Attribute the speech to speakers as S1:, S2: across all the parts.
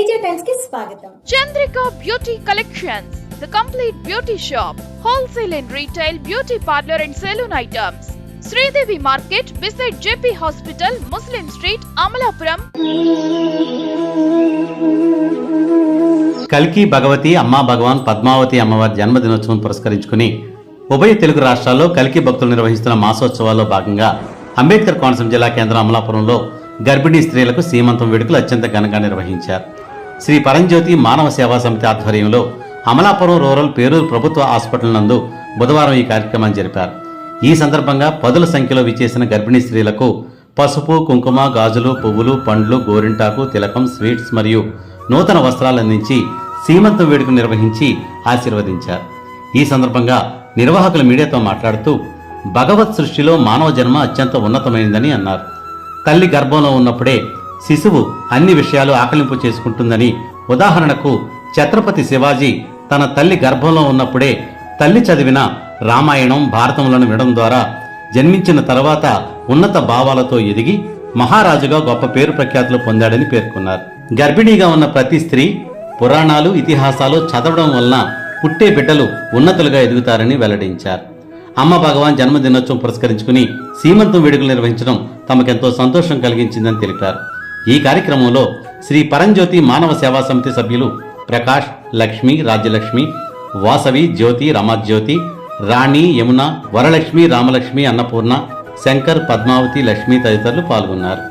S1: తేజ టైమ్స్కి స్వాగతం.
S2: Chandrika beauty collections the complete beauty shop wholesale and retail beauty parlour and salon items. Sridevi market beside JP hospital Muslim street Amalapuram.
S3: కల్కి భగవతి అమ్మా భగవాన్ పద్మావతి అమ్మవారి జన్మదినోత్సవం పురస్కరించుకుని ఉభయ తెలుగు రాష్ట్రాల్లో కల్కి భక్తులు నిర్వహిస్తున్న మాసోత్సవాల్లో భాగంగా అంబేద్కర్ కోనసీమ జిల్లా కేంద్రం అమలాపురంలో గర్భిణీ స్త్రీలకు సీమంతం వేడుకలు అత్యంత ఘనంగా నిర్వహించారు. శ్రీ పరంజ్యోతి మానవ సేవా సమితి ఆధ్వర్యంలో అమలాపురం రూరల్ పేరూరు ప్రభుత్వ హాస్పిటల్ నందు బుధవారం ఈ కార్యక్రమాన్ని జరిపారు. ఈ సందర్భంగా పదుల సంఖ్యలో విచ్చేసిన గర్భిణీ స్త్రీలకు పసుపు కుంకుమ గాజులు పువ్వులు పండ్లు గోరింటాకు తిలకం స్వీట్స్ మరియు నూతన వస్త్రాలు అందించి సీమంతం వేడుక నిర్వహించి ఆశీర్వదించారు. ఈ సందర్భంగా నిర్వాహకులు మీడియాతో మాట్లాడుతూ భగవత్ సృష్టిలో మానవ జన్మ అత్యంత ఉన్నతమైనదని అన్నారు. తల్లి గర్భంలో ఉన్నప్పుడే శిశువు అన్ని విషయాలు ఆకలింపు చేసుకుంటుందని ఉదాహరణకు ఛత్రపతి శివాజీ తన తల్లి గర్భంలో ఉన్నప్పుడే తల్లి చదివిన రామాయణం భారతములను వినడం ద్వారా జన్మించిన తర్వాత ఉన్నత భావాలతో ఎదిగి మహారాజుగా గొప్ప పేరు ప్రఖ్యాతులు పొందాడని పేర్కొన్నారు. గర్భిణీగా ఉన్న ప్రతి స్త్రీ పురాణాలు ఇతిహాసాలు చదవడం వలన పుట్టే బిడ్డలు ఉన్నతులుగా ఎదుగుతారని వెల్లడించారు. అమ్మ భగవాన్ జన్మదినోత్సవం పురస్కరించుకుని సీమంతం వేడుకలు నిర్వహించడం తమకెంతో సంతోషం కలిగించిందని తెలిపారు. ఈ కార్యక్రమంలో శ్రీ పరంజ్యోతి మానవ సేవా సమితి సభ్యులు ప్రకాష్ లక్ష్మి రాజ్యలక్ష్మి వాసవి జ్యోతి రమాజ్యోతి రాణి యమున వరలక్ష్మి రామలక్ష్మి అన్నపూర్ణ శంకర్ పద్మావతి లక్ష్మి తదితరులు పాల్గొన్నారు.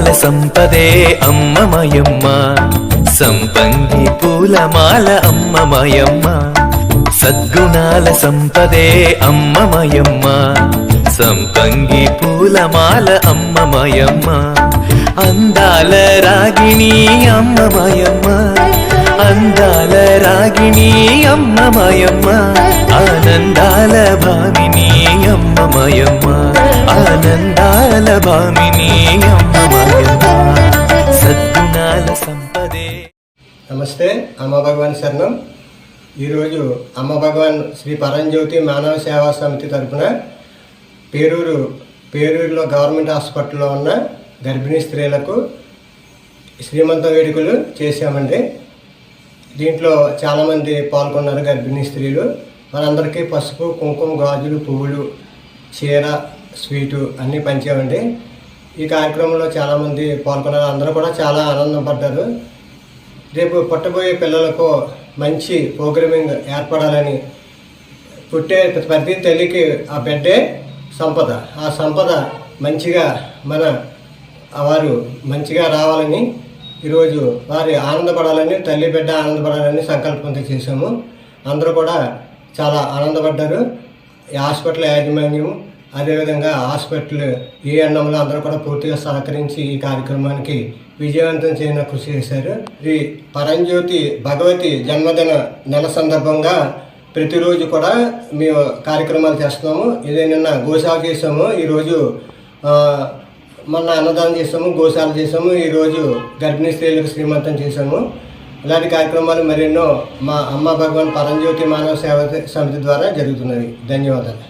S4: బాల సంపదే అమ్మమయమ్మ. సంపంగి పూలమాల అమ్మమయమ్మ. సద్గుణాల సంపదే అమ్మమయమ్మ. సంపంగి పూలమాల అమ్మమయమ్మ. అందాల రాగిణి అమ్మమయమ్మ. అందాల రాగిణి అమ్మమయమ్మ. ఆనందాల భామిని అమ్మమయమ్మ. ఆనందాల భామిని
S5: నమస్తే అమ్మ భగవాన్ శరణం. ఈరోజు అమ్మ భగవాన్ శ్రీ పరంజ్యోతి మానవ సేవా సమితి తరఫున పేరూరు పేరూరులో గవర్నమెంట్ హాస్పిటల్లో ఉన్న గర్భిణీ స్త్రీలకు శ్రీమంత వేడుకలు చేశామండి. దీంట్లో చాలామంది పాల్గొన్నారు గర్భిణీ స్త్రీలు. మనందరికీ పసుపు కుంకుమ గాజులు పువ్వులు చీర స్వీటు అన్నీ పంచామండి. ఈ కార్యక్రమంలో చాలామంది పాల్గొన్నారు. అందరూ కూడా చాలా ఆనందపడ్డారు రేపు పుట్టబోయే పిల్లలకు మంచి ప్రోగ్రామింగ్ ఏర్పడాలని పుట్టే ప్రతి తల్లికి ఆ బిడ్డే సంపద. ఆ సంపద మంచిగా మన వారు మంచిగా రావాలని ఈరోజు వారి ఆనందపడాలని తల్లి బిడ్డ ఆనందపడాలని సంకల్పంతో చేశాము. అందరూ కూడా చాలా ఆనందపడ్డారు. ఈ హాస్పిటల్ యాజమాన్యం అదేవిధంగా హాస్పిటల్ ఈ అన్నంలో అందరూ కూడా పూర్తిగా సహకరించి ఈ కార్యక్రమానికి విజయవంతం చేయడం కృషి చేశారు. ఈ పరంజ్యోతి భగవతి జన్మదిన నెల సందర్భంగా ప్రతిరోజు కూడా మేము కార్యక్రమాలు చేస్తున్నాము. ఇదే నిన్న గోశాల చేసాము ఈరోజు మొన్న అన్నదానం చేసాము గోశాల చేసాము ఈరోజు గర్భిణీ స్త్రీలకు శ్రీమంతం చేసాము ఇలాంటి కార్యక్రమాలు మరెన్నో మా అమ్మ భగవాన్ పరంజ్యోతి మానవ సేవ సమితి ద్వారా జరుగుతున్నవి. ధన్యవాదాలు.